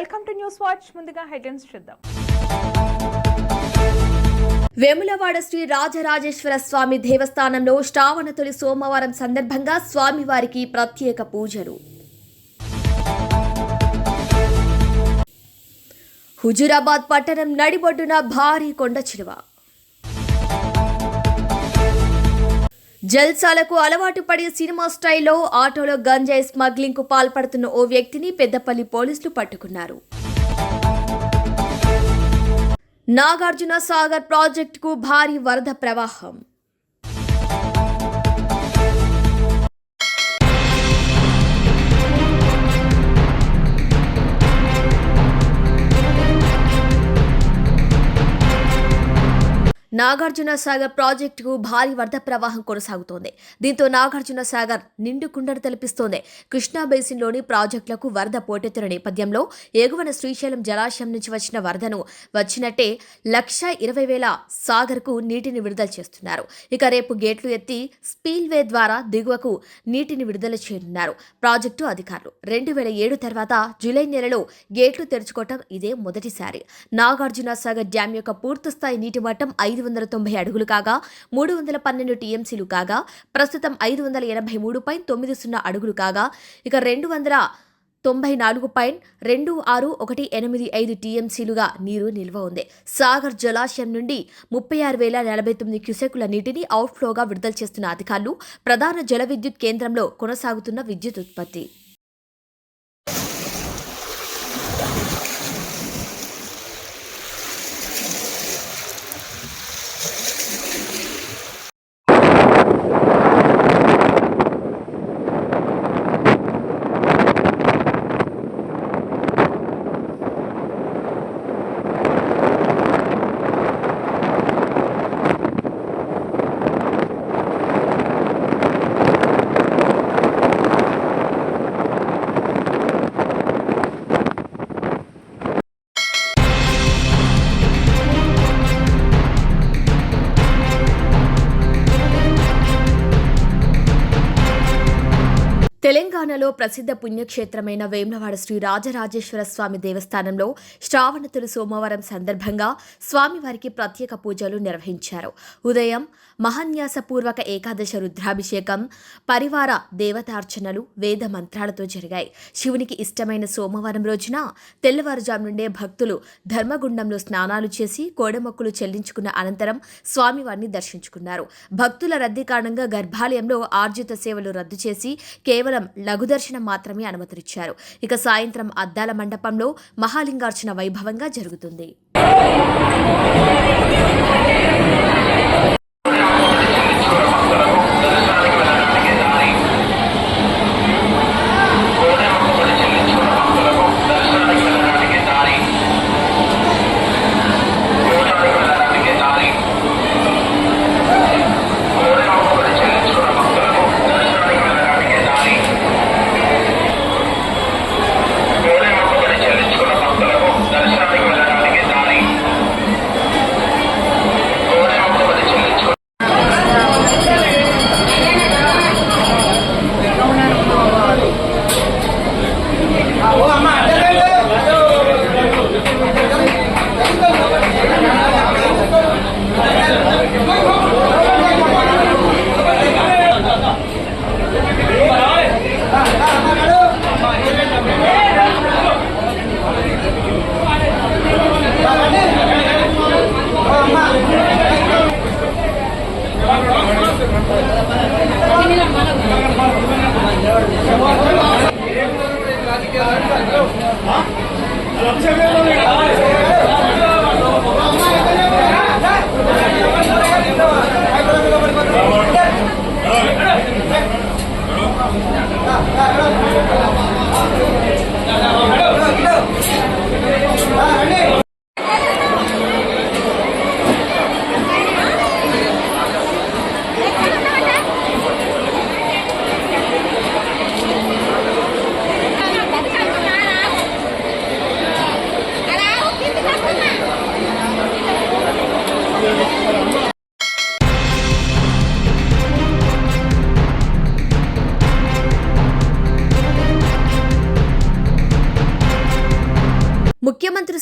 Welcome to news watch. ముందుగా headlines చూద్దాం. వేములవాడ శ్రీ రాజరాజేశ్వర స్వామి దేవస్థానంలో శ్రావణ తొలి సోమవారం సందర్భంగా స్వామివారికి ప్రత్యేక పూజలు. హుజురాబాద్ పట్టణం నడిబొడ్డున భారీ కొండ చిలువ. జల్సాలకు అలవాటు పడి సినిమా స్టైల్లో ఆటోలో గంజాయి స్మగ్లింగ్కు పాల్పడుతున్న ఓ వ్యక్తిని పెద్దపల్లి పోలీసులు పట్టుకున్నారు. నాగార్జున సాగర్ ప్రాజెక్టుకు భారీ వరద ప్రవాహం. నాగార్జున సాగర్ ప్రాజెక్టుకు భారీ వరద ప్రవాహం కొనసాగుతోంది. దీంతో నాగార్జున సాగర్ నిండు కుండను తలపిస్తోంది కృష్ణా బేసిన్లోని ప్రాజెక్టులకు వరద పోటెత్తున్న నేపథ్యంలో ఎగువన శ్రీశైలం జలాశయం నుంచి వచ్చిన వరదను వచ్చినట్టే లక్ష ఇరవై వేల సాగర్కు నీటిని విడుదల చేస్తున్నారు. ఇక రేపు గేట్లు ఎత్తి స్పీల్వే ద్వారా దిగువకు నీటిని విడుదల చేయనున్నారు. ప్రాజెక్టు అధికారులు రెండు వేల ఏడు తర్వాత జూలై నెలలో గేట్లు తెరుచుకోవటం ఇదే మొదటిసారి. నాగార్జున సాగర్ డ్యాం యొక్క పూర్తిస్థాయి నీటి మట్టం ఐదు వందల తొంభై అడుగులు కాగా మూడు వందల పన్నెండు టీఎంసీలు కాగా ప్రస్తుతం ఐదు వందల ఎనభై మూడు పాయింట్ తొమ్మిది సున్నా అడుగులు కాగా ఇక రెండు వందల తొంభై నాలుగు పాయింట్ రెండు ఆరు ఒకటి ఎనిమిది ఐదు టీఎంసీలుగా నీరు నిల్వ ఉంది. సాగర్ జలాశయం నుండి ముప్పై ఆరు వేల నలభై తొమ్మిది క్యూసెక్కుల నీటిని అవుట్ఫ్లోగా విడుదల చేస్తున్న అధికారులు ప్రధాన జల విద్యుత్ కేంద్రంలో కొనసాగుతున్న విద్యుత్ ఉత్పత్తి. తెలంగాణలో ప్రసిద్ధ పుణ్యక్షేత్రమైన వేములవాడ శ్రీ రాజరాజేశ్వర స్వామి దేవస్థానంలో శ్రావణ తొలి సోమవారం సందర్భంగా స్వామివారికి ప్రత్యేక పూజలు నిర్వహించారు. ఉదయం మహాన్యాసపూర్వక ఏకాదశ రుద్రాభిషేకం పరివార దేవతార్చనలు వేద మంత్రాలతో జరిగాయి. శివునికి ఇష్టమైన సోమవారం రోజున తెల్లవారుజాము నుండే భక్తులు ధర్మగుండంలో స్నానాలు చేసి కోడమొక్కులు చెల్లించుకున్న అనంతరం స్వామివారిని దర్శించుకున్నారు. భక్తుల రద్దీ కారణంగా గర్భాలయంలో ఆర్జిత సేవలు రద్దు చేసి కేవలం లఘు దర్శనం మాత్రమే అనుమతినిచ్చారు. ఇక సాయంత్రం అద్దాల మండపంలో మహాలింగార్చన వైభవంగా జరుగుతుంది.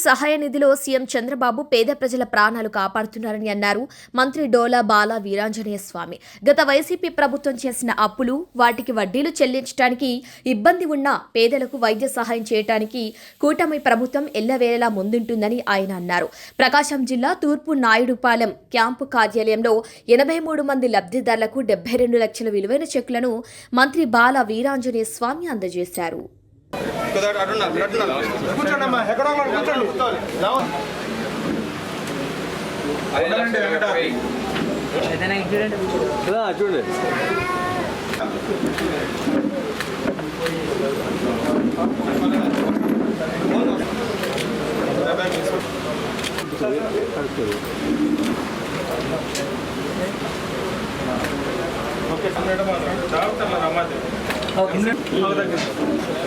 సహాయ నిధిలో సీఎం చంద్రబాబు పేద ప్రజల ప్రాణాలు కాపాడుతున్నారని అన్నారు మంత్రి డోలా బాల వీరాంజనేయ స్వామి. గత వైసీపీ ప్రభుత్వం చేసిన అప్పులు వాటికి వడ్డీలు చెల్లించడానికి ఇబ్బంది ఉన్న పేదలకు వైద్య సహాయం చేయడానికి కూటమి ప్రభుత్వం ఎల్లవేళలా ముందుంటుందని ఆయన అన్నారు. ప్రకాశం జిల్లా తూర్పు నాయుడుపాలెం క్యాంపు కార్యాలయంలో ఎనభై మూడు మంది లబ్ధిదారులకు డెబ్బై రెండు లక్షల విలువైన చెక్కులను మంత్రి బాల వీరాంజనేయ స్వామి అందజేశారు. కూర్చోండమ్మా ఎక్కడో ఒకటి కూర్చోండి. రావు. ఉండాలండి వెంకట చూడండి. డాక్టర్ల రమ్మది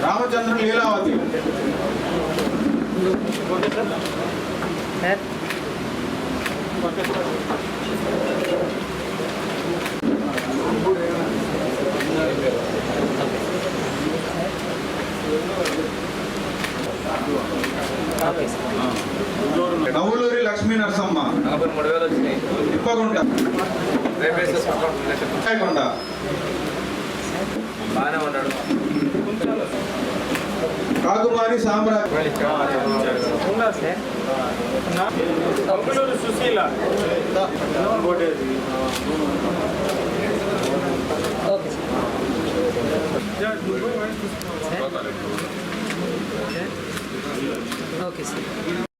రామచంద్ర లీలావతి నవ్వులూరి లక్ష్మీ నరసమ్మ. నలభై మూడు వేలు వచ్చినాయి ఇప్పగుంట రేపు వేసేసుకోండి కొండ బాగానే ఉన్నాడు కాకుమారి సామ్రాజ్య కంగులూరు సుశీల కడప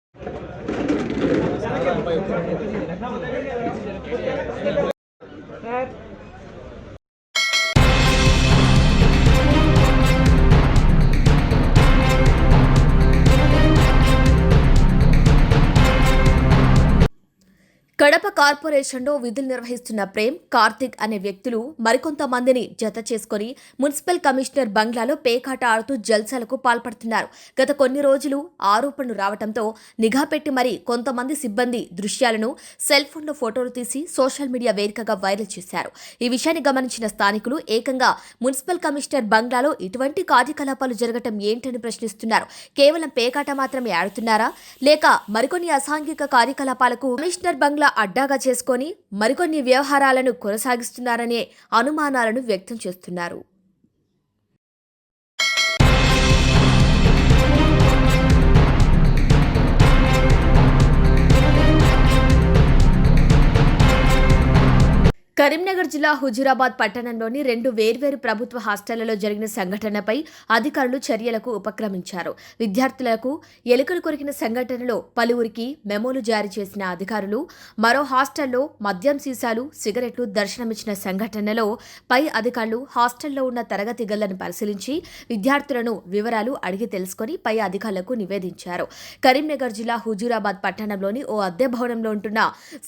కార్పొరేషన్లో విధులు నిర్వహిస్తున్న ప్రేమ్ కార్తిక్ అనే వ్యక్తులు మరికొంతమందిని జత చేసుకుని మున్సిపల్ కమిషనర్ బంగ్లాలో పేకాట ఆడుతూ జల్సాలకు పాల్పడుతున్నారు. గత కొన్ని రోజులు ఆరోపణలు రావడంతో నిఘా పెట్టి మరీ కొంతమంది సిబ్బంది దృశ్యాలను సెల్ ఫోన్లో ఫోటోలు తీసి సోషల్ మీడియా వేదికగా వైరల్ చేశారు. ఈ విషయాన్ని గమనించిన స్థానికులు ఏకంగా మున్సిపల్ కమిషనర్ బంగ్లాలో ఇటువంటి కార్యకలాపాలు జరగటం ఏంటని ప్రశ్నిస్తున్నారు. కేవలం పేకాట మాత్రమే ఆడుతున్నారా? లేక మరికొన్ని అసాంఘిక కార్యకలాపాలకు కమిషనర్ బంగ్లా అడ్డాగా చేసుకొని మరికొన్ని వ్యవహారాలను కొనసాగిస్తున్నారనే అనుమానాలను వ్యక్తం చేస్తున్నారు. కరీంనగర్ జిల్లా హుజూరాబాద్ పట్టణంలోని రెండు వేర్వేరు ప్రభుత్వ హాస్టళ్ళలో జరిగిన సంఘటనపై అధికారులు చర్యలకు ఉపక్రమించారు. విద్యార్థులకు ఎలుకలు కొరికిన సంఘటనలో పలువురికి మెమోలు జారీ చేసిన అధికారులు మరో హాస్టల్లో మద్యం సీసాలు సిగరెట్లు దర్శనమిచ్చిన సంఘటనలో పై అధికారులు హాస్టల్లో ఉన్న తరగతి గళ్ళను పరిశీలించి విద్యార్థులను వివరాలు అడిగి తెలుసుకుని పై అధికారులకు నివేదించారు. కరీంనగర్ జిల్లా హుజూరాబాద్ పట్టణంలోని ఓ అద్దె భవనంలో ఉంటున్న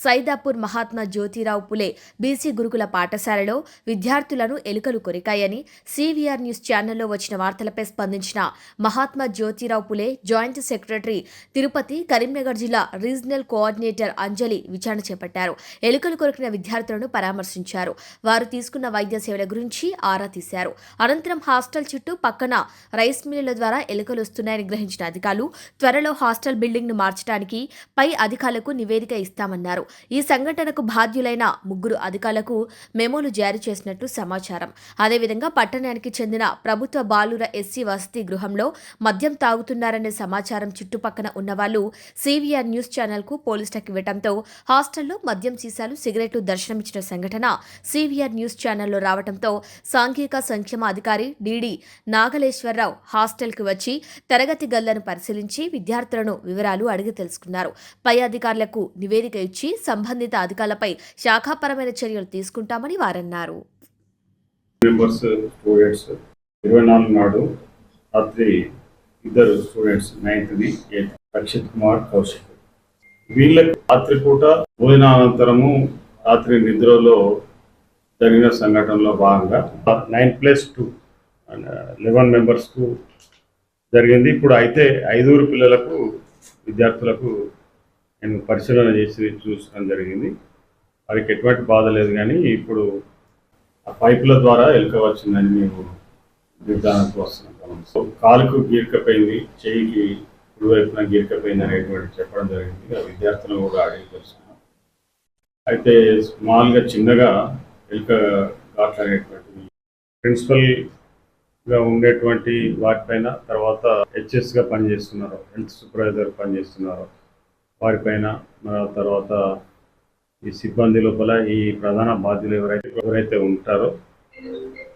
సైదాపూర్ మహాత్మా జ్యోతిరావు పులే బీసీ గురుకుల పాఠశాలలో విద్యార్థులను ఎలుకలు కొరికాయని సివిఆర్ న్యూస్ ఛానల్లో వచ్చిన వార్తలపై స్పందించిన మహాత్మా జ్యోతిరావు పులే జాయింట్ సెక్రటరీ తిరుపతి కరీంనగర్ జిల్లా రీజనల్ కోఆర్డినేటర్ అంజలి విచారణ చేపట్టారు. ఎలుకలు కొరికిన విద్యార్థులను పరామర్శించారు. వారు తీసుకున్న వైద్య సేవల గురించి ఆరా తీశారు. అనంతరం హాస్టల్ చుట్టూ పక్కన రైస్ మిల్లుల ద్వారా ఎలుకలు వస్తున్నాయని గ్రహించిన అధికారులు త్వరలో హాస్టల్ బిల్డింగ్ను మార్చడానికి పై అధికారులకు నివేదిక ఇస్తామన్నారు. ఈ సంఘటనకు బాధ్యులైన ముగ్గురు అధికారులు అధికారులకు మెమోలు జారీ చేసినట్లు సమాచారం. అదేవిధంగా పట్టణానికి చెందిన ప్రభుత్వ బాలుర ఎస్సీ వసతి గృహంలో మద్యం తాగుతున్నారనే సమాచారం చుట్టుపక్కన ఉన్నవాళ్ళు సివిఆర్ న్యూస్ ఛానల్కు పోలీసులకు ఇవ్వడంతో హాస్టల్లో మద్యం సీసాలు సిగరెట్లు దర్శనమిచ్చిన సంఘటన సీవీఆర్ న్యూస్ ఛానల్లో రావడంతో సాంఘిక సంక్షేమ అధికారి డిడి నాగలేశ్వరరావు హాస్టల్కి వచ్చి తరగతి గల్లను పరిశీలించి విద్యార్థులను వివరాలు అడిగి తెలుసుకున్నారు. పై అధికారులకు నివేదిక ఇచ్చి సంబంధిత అధికారులపై శాఖాపరమైన చర్యలు తీసుకుంటామని వారన్నారు. మెంబర్స్ స్టూడెంట్స్ ఇరవై నాలుగు నాడు రాత్రి ఇద్దరు స్టూడెంట్స్ నైన్త్ది ఎయిత్ రక్షిత్ కుమార్ కౌశిక్. వీళ్ళకి రాత్రిపూట భోజనానంతరము రాత్రి నిద్రలో జరిగిన సంఘటనలో భాగంగా నైన్ ప్లస్ టూ లెవెన్ మెంబర్స్కు జరిగింది. ఇప్పుడు అయితే ఐదుగురు పిల్లలకు విద్యార్థులకు నేను పరిశీలన చేసి చూసడం జరిగింది. వారికి ఎటువంటి బాధ లేదు కానీ ఇప్పుడు ఆ పైపుల ద్వారా ఎలుక వచ్చిందని మేము నిర్ధారణకు వస్తున్నాం. సో కాలుకు గీర్కపోయింది చేయికి కుడివైపున గీరకపోయింది అనేటువంటి చెప్పడం జరిగింది. ఆ విద్యార్థులను కూడా అడిగి తెలుసుకున్నాం. అయితే స్మాల్గా చిన్నగా ఎలుక ఘాట్లు ప్రిన్సిపల్గా ఉండేటువంటి వాటిపైన తర్వాత హెచ్ఎస్గా పనిచేస్తున్నారు హెల్త్ సూపర్వైజర్ పనిచేస్తున్నారు వారిపైన తర్వాత ఈ సిబ్బంది లోపల ఈ ప్రధాన బాధ్యులు ఎవరైతే ఎవరైతే ఉంటారో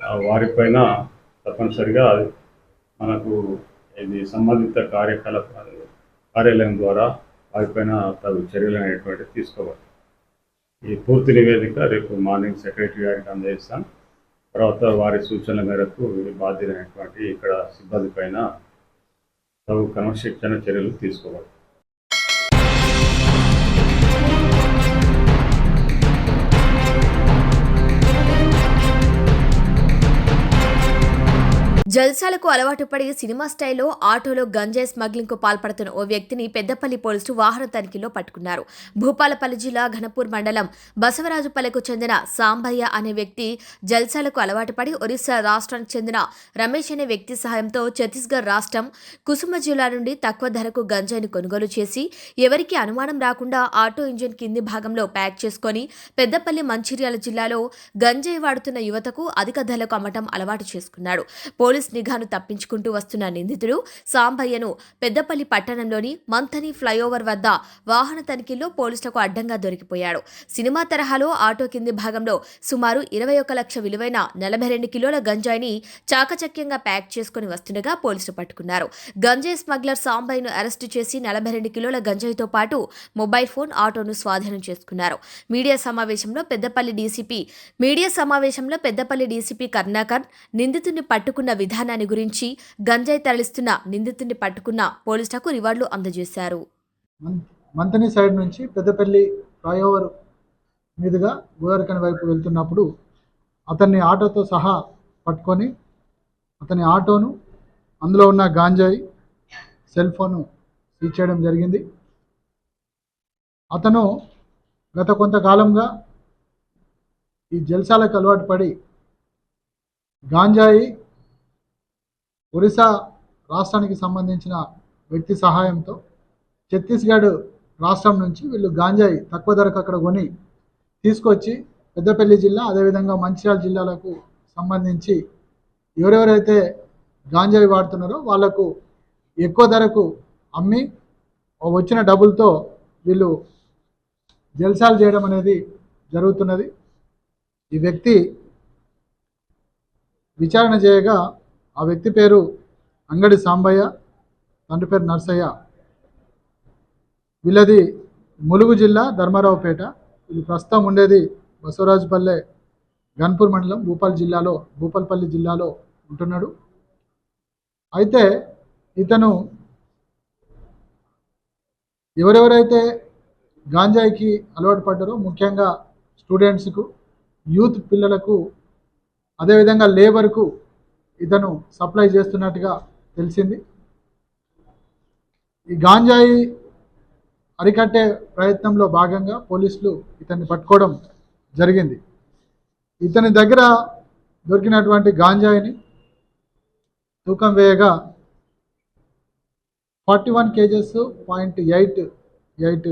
వారి వారిపైన తప్పనిసరిగా మనకు ఇది సంబంధిత కార్యకలాప కార్యాలయం ద్వారా వారిపైన తగు చర్యలు అనేటువంటివి తీసుకోవాలి. ఈ పూర్తి నివేదిక రేపు మార్నింగ్ సెక్రటరీ గారికి అందజేస్తాం. తర్వాత వారి సూచనల మేరకు ఈ బాధ్యులైనటువంటి ఇక్కడ సిబ్బంది పైన తగు క్రమశిక్షణ చర్యలు తీసుకోవాలి. జల్సాలకు అలవాటు పడి సినిమా స్టైల్లో ఆటోలో గంజాయి స్మగ్లింగ్కు పాల్పడుతున్న ఓ వ్యక్తిని పెద్దపల్లి పోలీసులు వాహన తనిఖీలో పట్టుకున్నారు. భూపాలపల్లి జిల్లా ఘనపూర్ మండలం బసవరాజుపల్లెకు చెందిన సాంబయ్య అనే వ్యక్తి జల్సాలకు అలవాటు పడి ఒరిస్సా రాష్ట్రానికి చెందిన రమేష్ అనే వ్యక్తి సహాయంతో ఛత్తీస్గఢ్ రాష్ట్రం కుసుమ జిల్లా నుండి తక్కువ ధరకు గంజాయిని కొనుగోలు చేసి ఎవరికి అనుమానం రాకుండా ఆటో ఇంజిన్ కింది భాగంలో ప్యాక్ చేసుకొని పెద్దపల్లి మంచిర్యాల జిల్లాలో గంజాయి వాడుతున్న యువతకు అధిక ధరకు అమ్మటం అలవాటు చేసుకున్నాడు. పోలీస్ నిఘాను తప్పించుకుంటూ వస్తున్న నిందితుడు సాంబయ్యను పెద్దపల్లి పట్టణంలోని మంథని ఫ్లైఓవర్ వద్ద వాహన తనిఖీల్లో పోలీసులకు అడ్డంగా దొరికిపోయాడు. సినిమా తరహాలో ఆటో కింది భాగంలో సుమారు ఇరవై ఒక లక్ష విలువైన నలభై రెండు కిలోల గంజాయిని చాకచక్యంగా ప్యాక్ చేసుకుని వస్తుండగా పోలీసులు పట్టుకున్నారు. గంజాయి స్మగ్లర్ సాంబయ్యను అరెస్టు చేసి నలభై రెండు కిలోల గంజాయితో పాటు మొబైల్ ఫోన్ ఆటోను స్వాధీనం చేసుకున్నారు. మీడియా సమావేశంలో పెద్దపల్లి డీసీపీ మీడియా సమావేశంలో పెద్దపల్లి డీసీపీ కరుణాకర్ నిందితుడిని పట్టుకున్న విధానం విధానాన్ని గురించి గంజాయి తరలిస్తున్న నిందితుడిని పట్టుకున్న పోలీసులకు రివార్డులు అందజేశారు. మంతని సైడ్ నుంచి పెద్దపల్లి ఫ్లైఓవర్ మీదుగా గోదారికని వైపు వెళ్తున్నప్పుడు అతన్ని ఆటోతో సహా పట్టుకొని అతని ఆటోను అందులో ఉన్న గాంజాయి సెల్ ఫోను సీజ్ చేయడం జరిగింది. అతను గత కొంతకాలంగా ఈ జల్సాలకు అలవాటు పడి గాంజాయి ఒరిస్సా రాష్ట్రానికి సంబంధించిన వ్యక్తి సహాయంతో ఛత్తీస్గఢ్ రాష్ట్రం నుంచి వీళ్ళు గాంజాయి తక్కువ ధరకు అక్కడ కొని తీసుకొచ్చి పెద్దపల్లి జిల్లా అదేవిధంగా మంచిర్యాల జిల్లాలకు సంబంధించి ఎవరెవరైతే గాంజాయి వాడుతున్నారో వాళ్ళకు ఎక్కువ ధరకు అమ్మి వచ్చిన డబ్బులతో వీళ్ళు జల్సాలు చేయడం అనేది జరుగుతున్నది. ఈ వ్యక్తి విచారణ చేయగా ఆ వ్యక్తి పేరు అంగడి సాంబయ్య తండ్రి పేరు నర్సయ్య. వీళ్ళది ములుగు జిల్లా ధర్మారావుపేట. వీళ్ళు ప్రస్తుతం ఉండేది బసవరాజుపల్లె గన్పూర్ మండలం భూపాల్ జిల్లాలో భూపాల్పల్లి జిల్లాలో ఉంటున్నాడు. అయితే ఇతను ఎవరెవరైతే గాంజాయికి అలవాటు పడ్డారో ముఖ్యంగా స్టూడెంట్స్కు యూత్ పిల్లలకు అదేవిధంగా లేబర్కు ఇతను సప్లై చేస్తున్నట్టుగా తెలిసింది. ఈ గాంజాయి అరికట్టే ప్రయత్నంలో భాగంగా పోలీసులు ఇతన్ని పట్టుకోవడం జరిగింది. ఇతని దగ్గర దొరికినటువంటి గాంజాయిని తూకం వేయగా forty one kgs point eight eight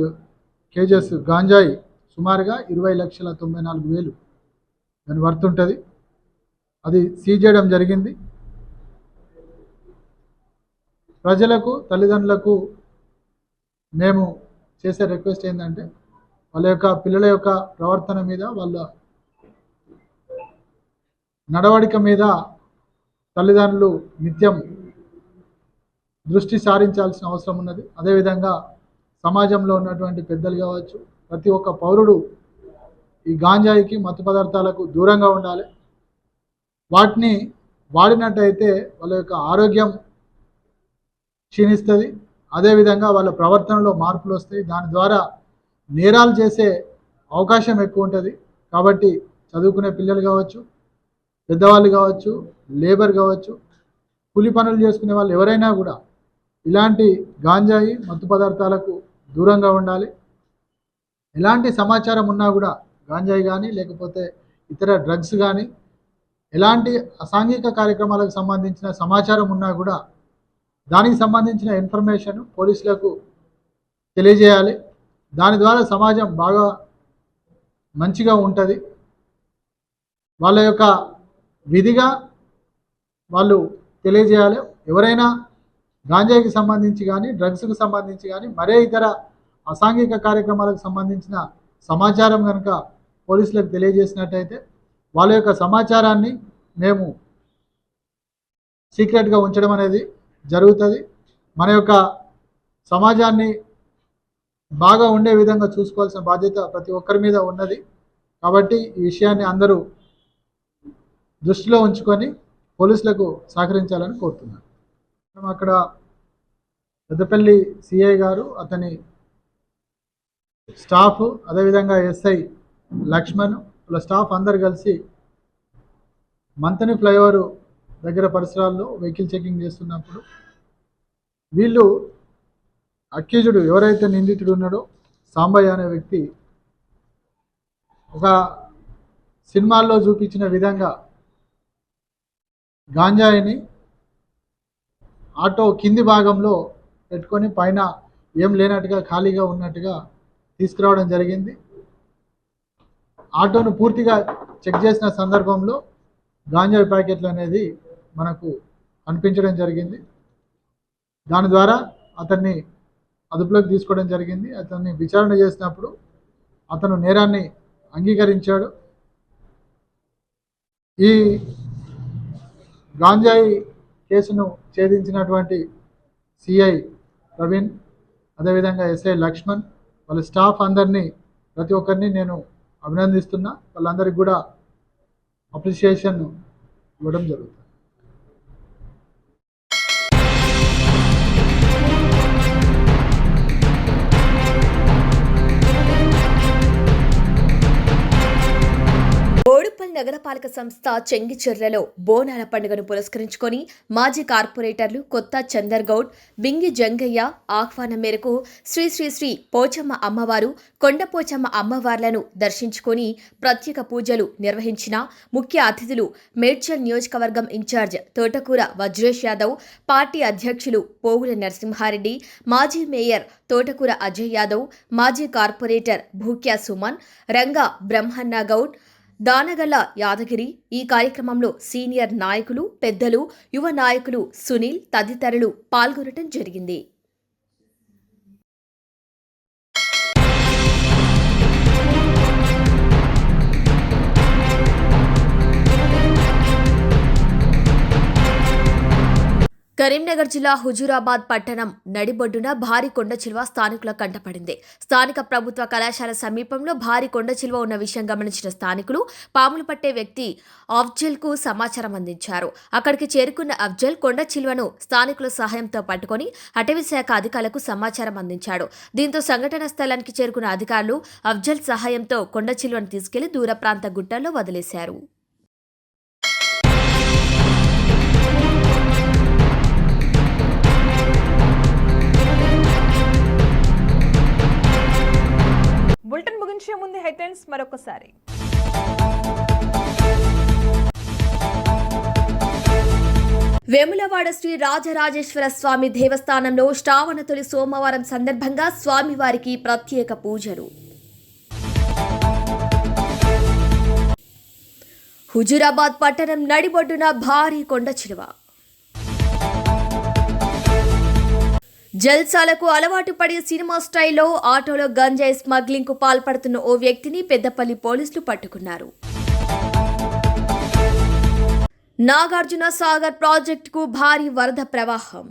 kgs గాంజాయి సుమారుగా ఇరవై లక్షల తొంభై నాలుగు వేలు దాని వర్త్ ఉంటుంది. అది సీజ్ చేయడం జరిగింది. ప్రజలకు తల్లిదండ్రులకు మేము చేసే రిక్వెస్ట్ ఏంటంటే వాళ్ళ యొక్క పిల్లల యొక్క ప్రవర్తన మీద వాళ్ళ నడవడిక మీద తల్లిదండ్రులు నిత్యం దృష్టి సారించాల్సిన అవసరం ఉన్నది. అదేవిధంగా సమాజంలో ఉన్నటువంటి పెద్దలు కావచ్చు ప్రతి ఒక్క పౌరుడు ఈ గాంజాయికి మత్తు పదార్థాలకు దూరంగా ఉండాలి. వాటిని వాడినట్టయితే వాళ్ళ యొక్క ఆరోగ్యం క్షీణిస్తుంది. అదేవిధంగా వాళ్ళ ప్రవర్తనలో మార్పులు వస్తాయి. దాని ద్వారా నేరాలు చేసే అవకాశం ఎక్కువ ఉంటుంది. కాబట్టి చదువుకునే పిల్లలు కావచ్చు పెద్దవాళ్ళు కావచ్చు లేబర్ కావచ్చు కూలి పనులు చేసుకునే వాళ్ళు ఎవరైనా కూడా ఇలాంటి గాంజాయి మత్తు పదార్థాలకు దూరంగా ఉండాలి. ఎలాంటి సమాచారం ఉన్నా కూడా గాంజాయి కానీ లేకపోతే ఇతర డ్రగ్స్ కానీ ఎలాంటి అసాంఘిక కార్యక్రమాలకు సంబంధించిన సమాచారం ఉన్నా కూడా దానికి సంబంధించిన ఇన్ఫర్మేషన్ పోలీసులకు తెలియజేయాలి. దాని ద్వారా సమాజం బాగా మంచిగా ఉంటుంది. వాళ్ళ యొక్క విధిగా వాళ్ళు తెలియజేయాలి. ఎవరైనా గాంజాకి సంబంధించి కానీ డ్రగ్స్కు సంబంధించి కానీ మరే ఇతర అసాంఘిక కార్యక్రమాలకు సంబంధించిన సమాచారం కనుక పోలీసులకు తెలియజేసినట్టయితే వాళ్ళ యొక్క సమాచారాన్ని మేము సీక్రెట్గా ఉంచడం అనేది జరుగుతుంది. మన యొక్క సమాజాన్ని బాగా ఉండే విధంగా చూసుకోవాల్సిన బాధ్యత ప్రతి ఒక్కరి మీద ఉన్నది. కాబట్టి ఈ విషయాన్ని అందరూ దృష్టిలో ఉంచుకొని పోలీసులకు సహకరించాలని కోరుతున్నాను. మనం అక్కడ పెద్దపల్లి సిఐ గారు అతని స్టాఫ్ అదేవిధంగా ఎస్ఐ లక్ష్మణ్ వాళ్ళ స్టాఫ్ అందరు కలిసి మంతని ఫ్లైఓవర్ దగ్గర పరిసరాల్లో వెహికల్ చెకింగ్ చేస్తున్నప్పుడు వీళ్ళు అక్యూజుడు ఎవరైతే నిందితుడు ఉన్నాడో సాంబయ్య అనే వ్యక్తి ఒక సినిమాల్లో చూపించిన విధంగా గాంజాయిని ఆటో కింది భాగంలో పెట్టుకొని పైన ఏం లేనట్టుగా ఖాళీగా ఉన్నట్టుగా తీసుకురావడం జరిగింది. ఆటోను పూర్తిగా చెక్ చేసిన సందర్భంలో గాంజాయి ప్యాకెట్లు అనేది మనకు కనిపించడం జరిగింది. దాని ద్వారా అతన్ని అదుపులోకి తీసుకోవడం జరిగింది. అతన్ని విచారణ చేసినప్పుడు అతను నేరాన్ని అంగీకరించాడు. ఈ గాంజాయి కేసును ఛేదించినటువంటి సిఐ ప్రవీణ్ అదేవిధంగా ఎస్ఐ లక్ష్మణ్ వాళ్ళ స్టాఫ్ అందరినీ ప్రతి ఒక్కరిని నేను అభినందిస్తున్నా. వాళ్ళందరికీ కూడా అప్రిసియేషన్ ఇవ్వడం జరుగుతుంది. నగరపాలక సంస్థ చెంగిచెర్లలో బోనాల పండుగను పురస్కరించుకొని మాజీ కార్పొరేటర్లు కొత్త చందర్ గౌడ్ బింగి జంగయ్య ఆహ్వానం మేరకు శ్రీ శ్రీ శ్రీ పోచమ్మ అమ్మవారు కొండపోచమ్మ అమ్మవార్లను దర్శించుకొని ప్రత్యేక పూజలు నిర్వహించిన ముఖ్య అతిథులు మేడ్చల్ నియోజకవర్గం ఇన్ఛార్జ్ తోటకూర వజ్రేష్ యాదవ్ పార్టీ అధ్యక్షులు పోగుల నరసింహారెడ్డి మాజీ మేయర్ తోటకూర అజయ్ యాదవ్ మాజీ కార్పొరేటర్ భూక్యా సుమన్ రంగా బ్రహ్మన్న గౌడ్ దానగల్ల యాదగిరి ఈ కార్యక్రమంలో సీనియర్ నాయకులు పెద్దలు యువ నాయకులు సునీల్ తదితరులు పాల్గొనడం జరిగింది. కరీంనగర్ జిల్లా హుజూరాబాద్ పట్టణం నడిబొడ్డున భారీ కొండ చిల్వ స్థానికుల కంటపడింది స్థానిక ప్రభుత్వ కళాశాల సమీపంలో భారీ కొండ చిల్వ ఉన్న విషయం గమనించిన స్థానికులు పాములు పట్టే వ్యక్తి అఫ్జల్కు సమాచారం అందించారు. అక్కడికి చేరుకున్న అఫ్జల్ కొండ చిల్వను స్థానికుల సహాయంతో పట్టుకొని అటవీ శాఖ అధికారులకు సమాచారం అందించాడు. దీంతో సంఘటన స్థలానికి చేరుకున్న అధికారులు అఫ్జల్ సహాయంతో కొండ చిల్వను తీసుకెళ్ళి దూర ప్రాంత గుట్టల్లో వదిలేశారు. బులెటిన్ ముగించే ముందు హెడ్లైన్స్ మరొకసారి. వేములవాడ శ్రీ రాజరాజేశ్వర స్వామి దేవస్థానంలో శ్రావణ తొలి సోమవారం సందర్భంగా స్వామివారికి ప్రత్యేక పూజలు. హుజురాబాద్ పట్టణం నడిబొడ్డున భారీ కొండ చిలువ. జల్సాలకు అలవాటు పడే సినిమా స్టైల్లో ఆటోలో గంజాయి స్మగ్లింగ్కు పాల్పడుతున్న ఓ వ్యక్తిని పెద్దపల్లి పోలీసులు పట్టుకున్నారు. నాగార్జున సాగర్ ప్రాజెక్టుకు భారీ వరద ప్రవాహం.